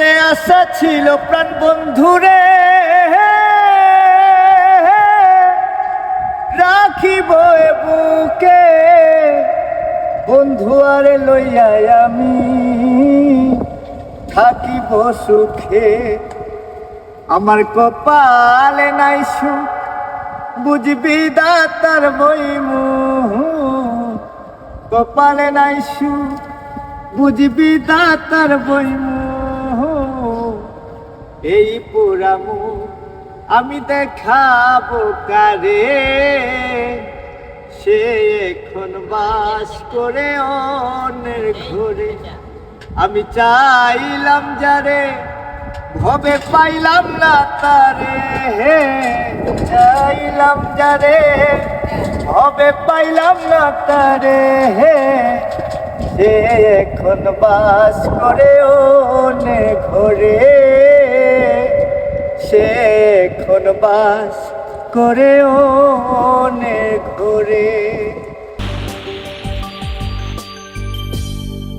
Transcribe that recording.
মনে আশা ছিল প্রাণ বন্ধুরে। রাখিব বুকে, বন্ধু আরে লইয়াই আমি। থাকিব সুখে, আমার কপালে নাই সুখ। বুঝবি দাতার বইমু কপালে নাই সুখ। বুঝবি দাতার বইমু এই পুরামু আমি দেখাবো কারে? সে এখন বাস করে অন্যের ঘরে। আমি চাইলাম যারে, ভবে পাইলাম না তারে। হে চাইলাম যারে, ভবে পাইলাম না তারে। হে সে এখন বাস করে ওনে ঘরে সে এখন বাস করে অনেক ঘরে।